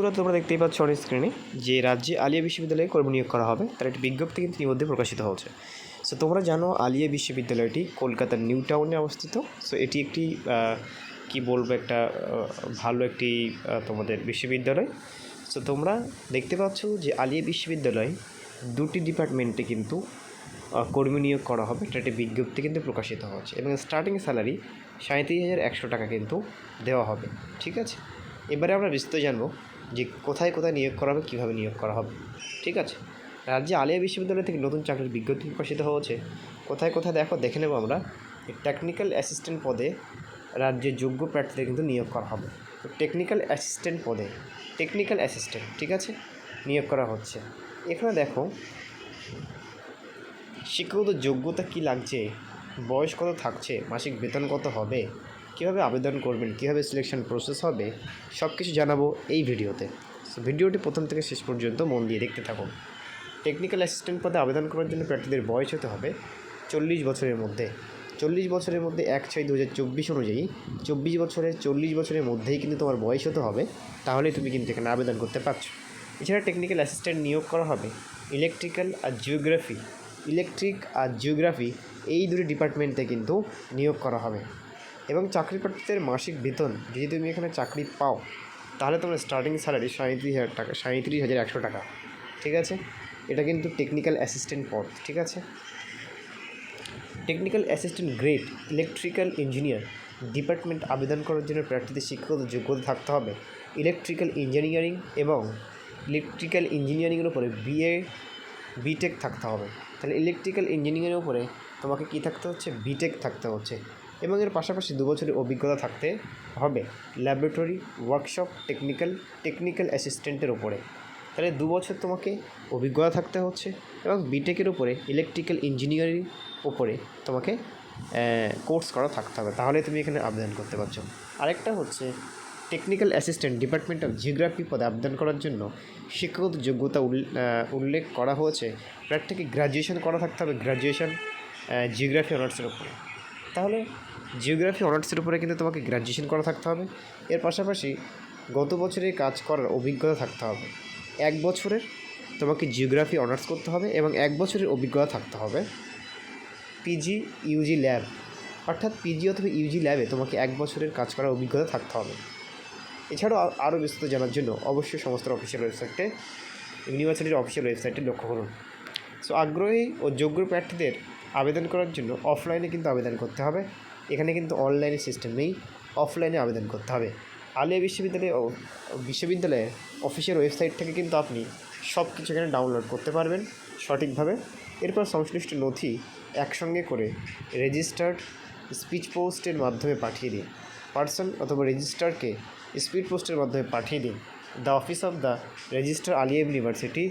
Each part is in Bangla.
বন্ধুরা তোমরা দেখতেই পাচ্ছ অন স্ক্রিনে যে রাজ্যে আলিয়া বিশ্ববিদ্যালয়ে কর্মী নিয়োগ করা হবে। তার একটি বিজ্ঞপ্তি কিন্তু ইতিমধ্যে প্রকাশিত হচ্ছে সো তোমরা জানো আলিয়া বিশ্ববিদ্যালয়টি কলকাতার নিউ টাউনে অবস্থিত। সো এটি একটি কি বলব একটা ভালো একটি তোমাদের বিশ্ববিদ্যালয়। সো তোমরা দেখতে পাচ্ছ যে আলিয়া বিশ্ববিদ্যালয় দুটি ডিপার্টমেন্টে কিন্তু কর্মী নিয়োগ করা হবে। এটা একটি বিজ্ঞপ্তি কিন্তু প্রকাশিত হচ্ছে এবং স্টার্টিং স্যালারি সাঁত্রিশ হাজার একশো টাকা কিন্তু দেওয়া হবে। ঠিক আছে? এবারে আমরা বিস্তারিত জানব যে কোথায় কোথায় নিয়োগ করা হবে, কীভাবে নিয়োগ করা হবে। ঠিক আছে? রাজ্যে আলিয়া বিশ্ববিদ্যালয় থেকে নতুন চাকরির বিজ্ঞপ্তি প্রকাশিত হয়েছে। কোথায় কোথায় দেখো, দেখে নেব আমরা। টেকনিক্যাল অ্যাসিস্ট্যান্ট পদে রাজ্যের যোগ্য প্রার্থীদের কিন্তু নিয়োগ করা হবে। টেকনিক্যাল অ্যাসিস্ট্যান্ট পদে টেকনিক্যাল অ্যাসিস্ট্যান্ট ঠিক আছে? নিয়োগ করা হচ্ছে। এখানে দেখো, শিক্ষাগত যোগ্যতা কী লাগছে? বয়স কত থাকছে? মাসিক বেতন কত হবে? কীভাবে আবেদন করবেন, কীভাবে সিলেকশন প্রসেস হবে, সব কিছু জানাব এই ভিডিওতে। সো ভিডিওটি প্রথম থেকে শেষ পর্যন্ত মন দিয়ে দেখতে থাকুন। টেকনিক্যাল অ্যাসিস্ট্যান্ট পদে আবেদন করার জন্য প্রার্থীদের বয়স হতে হবে চল্লিশ বছরের মধ্যে। চল্লিশ বছরের মধ্যে এক ছয় দু হাজার চব্বিশ অনুযায়ী চব্বিশ বছরের চল্লিশ বছরের মধ্যেই কিন্তু তোমার বয়স হতে হবে, তাহলেই তুমি কিন্তু এখানে আবেদন করতে পারছ। এছাড়া টেকনিক্যাল অ্যাসিস্ট্যান্ট নিয়োগ করা হবে ইলেকট্রিক্যাল আর জিওগ্রাফি ইলেকট্রিক আর জিওগ্রাফি এই দুটি ডিপার্টমেন্টে কিন্তু নিয়োগ করা হবে। এবং চাকরি প্রার্থীদের মাসিক বেতন, যদি তুমি এখানে চাকরি পাও, তাহলে তোমার স্টার্টিং স্যালারি সাঁত্রিশ হাজার টাকা সাঁত্রিশ হাজার একশো টাকা। ঠিক আছে? এটা কিন্তু টেকনিক্যাল অ্যাসিস্ট্যান্ট পদ, ঠিক আছে? Technical assistant grade electrical engineer department আবেদন করার জন্য প্রার্থীদের শিক্ষাগত যোগ্যতা থাকতে হবে। ইলেকট্রিক্যাল ইঞ্জিনিয়ারিং এবং ইলেকট্রিক্যাল ইঞ্জিনিয়ারিংয়ের উপরে বিএ বিটেক থাকতে হবে। তাহলে ইলেকট্রিক্যাল ইঞ্জিনিয়ারিংয়ের উপরে তোমাকে কী থাকতে হচ্ছে? বিটেক থাকতে হচ্ছে। এবং এর পাশাপাশি দু বছরের অভিজ্ঞতা থাকতে হবে ল্যাবরেটরি ওয়ার্কশপ টেকনিক্যাল টেকনিক্যাল অ্যাসিস্ট্যান্টের উপরে। তাহলে দু বছর তোমাকে অভিজ্ঞতা থাকতে হচ্ছে এবং বিটেকের উপরে ইলেকট্রিক্যাল ইঞ্জিনিয়ারিং উপরে তোমাকে কোর্স করা থাকতে হবে। তাহলে তুমি এখানে আবেদন করতে পারছ। আরেকটা হচ্ছে technical assistant department of geography পদে আবেদন করার জন্য শিক্ষাগত যোগ্যতা উল- উল্লেখ করা হয়েছে। প্রার্থীকে গ্র্যাজুয়েশন করা থাকতে হবে গ্র্যাজুয়েশন জিওগ্রাফি অনার্সের উপরে। তাহলে জিওগ্রাফি, অনার্সের উপরে কিন্তু তোমাকে গ্র্যাজুয়েশন করা থাকতে হবে। এর পাশাপাশি গত বছরে কাজ করার অভিজ্ঞতা থাকতে হবে। এক বছরের তোমাকে জিওগ্রাফি, অনার্স করতে হবে এবং এক বছরের অভিজ্ঞতা থাকতে হবে। পিজি ইউজি ল্যাব, অর্থাৎ পিজি অথবা ইউজি ল্যাবে তোমাকে এক বছরের কাজ করার অভিজ্ঞতা থাকতে হবে। এছাড়াও আরও বিস্তৃত জানার জন্য অবশ্যই সমস্ত অফিসিয়াল ওয়েবসাইটে ইউনিভার্সিটির অফিসিয়াল ওয়েবসাইটে লক্ষ্য করুন। সো আগ্রহী ও যোগ্য প্রার্থীদের আবেদন করার জন্য অফলাইনে কিন্তু আবেদন করতে হবে। এখানে কিন্তু অনলাইনে সিস্টেম নেই অফলাইনে আবেদন করতে হবে। আলিয়া বিশ্ববিদ্যালয়ে বিশ্ববিদ্যালয়ের অফিসিয়াল ওয়েবসাইট থেকে কিন্তু আপনি সব কিছু এখানে ডাউনলোড করতে পারবেন সঠিকভাবে। এরপর সংশ্লিষ্ট নথি একসঙ্গে করে রেজিস্টার্ড স্পিচ পোস্টের মাধ্যমে পাঠিয়ে দিন। পার্সন অথবা রেজিস্টারকে স্পিড পোস্টের মাধ্যমে পাঠিয়ে দিন। The office of the registrar Aliah university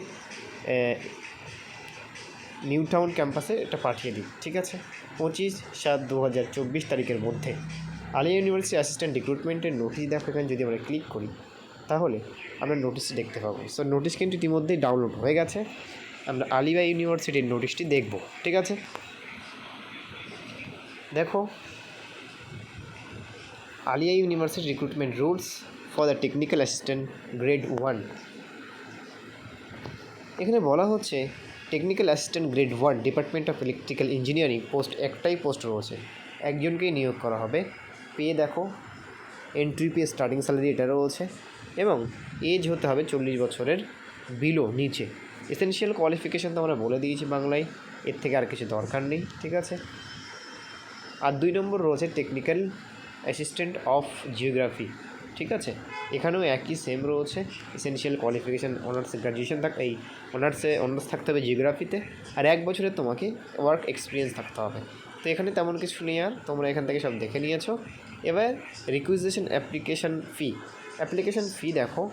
new town ক্যাম্পাসে এটা পাঠিয়ে দিই ঠিক আছে? পঁচিশ সাত দু হাজার চব্বিশ তারিখের মধ্যে। আলিয়া ইউনিভার্সিটি অ্যাসিস্ট্যান্ট রিক্রুটমেন্টের নোটিশ দেখো এখানে যদি আমরা ক্লিক করি, তাহলে আমরা নোটিশটি দেখতে পাবো। সো নোটিশ কিন্তু ইতিমধ্যেই ডাউনলোড হয়ে গেছে। আমরা আলিয়া ইউনিভার্সিটির নোটিশটি দেখব, ঠিক আছে? দেখো, Aliah university recruitment rules for the technical assistant grade one এখানে বলা হচ্ছে technical assistant grade one, department of electrical engineering, post একটাই পোস্ট রয়েছে। একজনকেই নিয়োগ করা হবে। পে দেখো এন্ট্রি পে স্টার্টিং স্যালারি এটা রয়েছে এবং এজ হতে হবে চল্লিশ বছরের বিলো নিচে। এসেনশিয়াল কোয়ালিফিকেশান তো আমরা বলে দিয়েছি বাংলায়, এর থেকে আর কিছু দরকার নেই, ঠিক আছে? আর দুই নম্বর রয়েছে টেকনিক্যাল অ্যাসিস্ট্যান্ট অফ জিওগ্রাফি ঠিক আছে? এখানেও একই সেম রয়েছে। এসেনশিয়াল কোয়ালিফিকেশান অনার্সে গ্র্যাজুয়েশন থাক এই অনার্সে অনার্স থাকতে হবে জিওগ্রাফিতে আর এক বছরের তোমাকে ওয়ার্ক এক্সপিরিয়েন্স থাকতে হবে। তো এখানে তেমন কিছু নেই আর। তোমরা এখান থেকে সব দেখে নিয়েছো। এবার requisition application fee application fee দেখো,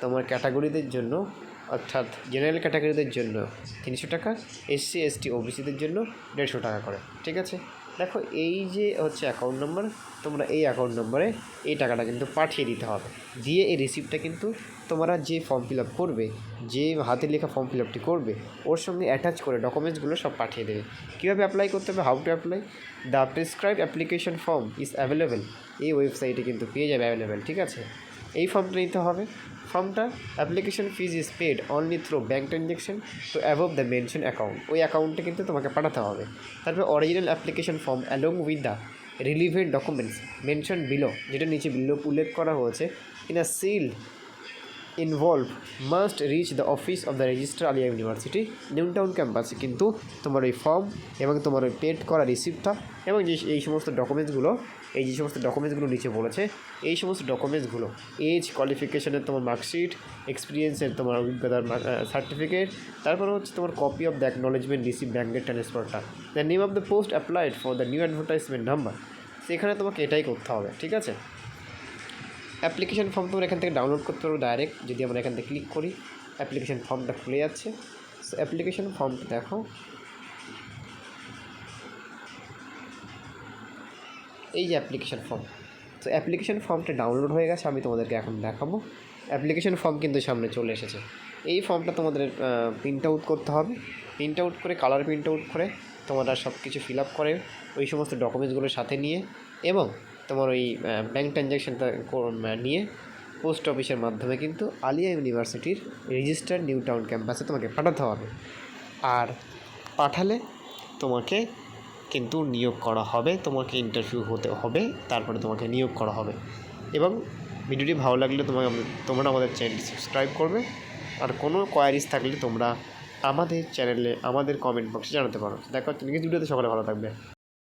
তোমার ক্যাটাগরিদের জন্য, অর্থাৎ জেনারেল ক্যাটাগরিদের জন্য তিনশো টাকা এসসি এসটি ওবিসিদের জন্য দেড়শো টাকা করে। ঠিক আছে? দেখো, এই যে হচ্ছে অ্যাকাউন্ট নম্বর তোমরা এই অ্যাকাউন্ট নম্বরে এই টাকাটা কিন্তু পাঠিয়ে দিতে হবে। দিয়ে এই রিসিপ্টটা কিন্তু তোমরা যে ফর্ম ফিল আপ করবে, যে হাতে লেখা ফর্ম ফিল আপটি করবে, ওর সঙ্গে অ্যাটাচ করে ডকুমেন্টসগুলো সব পাঠিয়ে দেবে। কীভাবে অ্যাপ্লাই করতে হবে? How to apply the prescribe application form is available এই ওয়েবসাইটে কিন্তু পেয়ে যাবে অ্যাভেলেবেল ঠিক আছে? এই ফর্মটা নিতে হবে। ফর্মটা application fees is paid only through bank transaction to above the mention account ওই অ্যাকাউন্টে কিন্তু তোমাকে পাঠাতে হবে। তারপর original application form along with the relevant documents mention below যেটা নিচে বিলো উল্লেখ করা হয়েছে in a seal envelope must reach the office of the registrar Aliah university new town ক্যাম্পাসে কিন্তু তোমার ওই ফর্ম এবং তোমার ওই পেড করা রিসিপ্টটা এবং যে এই সমস্ত ডকুমেন্টসগুলো এই যে সমস্ত ডকুমেন্টসগুলো নিচে বলেছে, এই সমস্ত ডকুমেন্টসগুলো এজ কোয়ালিফিকেশনের তোমার মার্কশিট এক্সপিরিয়েন্সের তোমার অভিজ্ঞতার সার্টিফিকেট তারপর হচ্ছে তোমার copy of the acknowledgement receive ব্যাঙ্কের ট্রান্সফারটা the name of the post applied for the new advertisement number সেখানে তোমাকে এটাই করতে হবে, ঠিক আছে? অ্যাপ্লিকেশন ফর্ম তোমরা এখান থেকে ডাউনলোড করতে পারো ডাইরেক্ট যদি আমরা এখান থেকে ক্লিক করি অ্যাপ্লিকেশন ফর্মটা খুলে যাচ্ছে। সো অ্যাপ্লিকেশন ফর্মটা দেখো। এই যে অ্যাপ্লিকেশন ফর্ম তো অ্যাপ্লিকেশন ফর্মটা ডাউনলোড হয়ে গেছে, আমি তোমাদেরকে এখন দেখাবো। অ্যাপ্লিকেশন ফর্ম কিন্তু সামনে চলে এসেছে। এই ফর্মটা তোমাদের প্রিন্ট আউট করতে হবে। প্রিন্ট আউট করে কালার প্রিন্ট আউট করে তোমরা সব কিছু ফিল আপ করে ওই সমস্ত ডকুমেন্টসগুলো সাথে নিয়ে। এবং তোমার ওই ব্যাঙ্ক ট্রানজ্যাকশনটা নিয়ে পোস্ট অফিসের মাধ্যমে কিন্তু আলিয়া ইউনিভার্সিটির রেজিস্টার্ড নিউ টাউন ক্যাম্পাসে তোমাকে পাঠাতে হবে। আর পাঠালে তোমাকে কিন্তু নিয়োগ করা হবে, তোমাকে ইন্টারভিউ হতে হবে, তারপরে তোমাকে নিয়োগ করা হবে। এবং ভিডিওটি ভালো লাগলে তোমাকে, তোমরা আমাদের চ্যানেলটি সাবস্ক্রাইব করবে। আর কোনো কোয়ারিজ থাকলে তোমরা আমাদের চ্যানেলে আমাদের কমেন্ট বক্সে জানাতে পারো। দেখা হচ্ছে নেক্সট ভিডিওতে, সকলে ভালো থাকবে।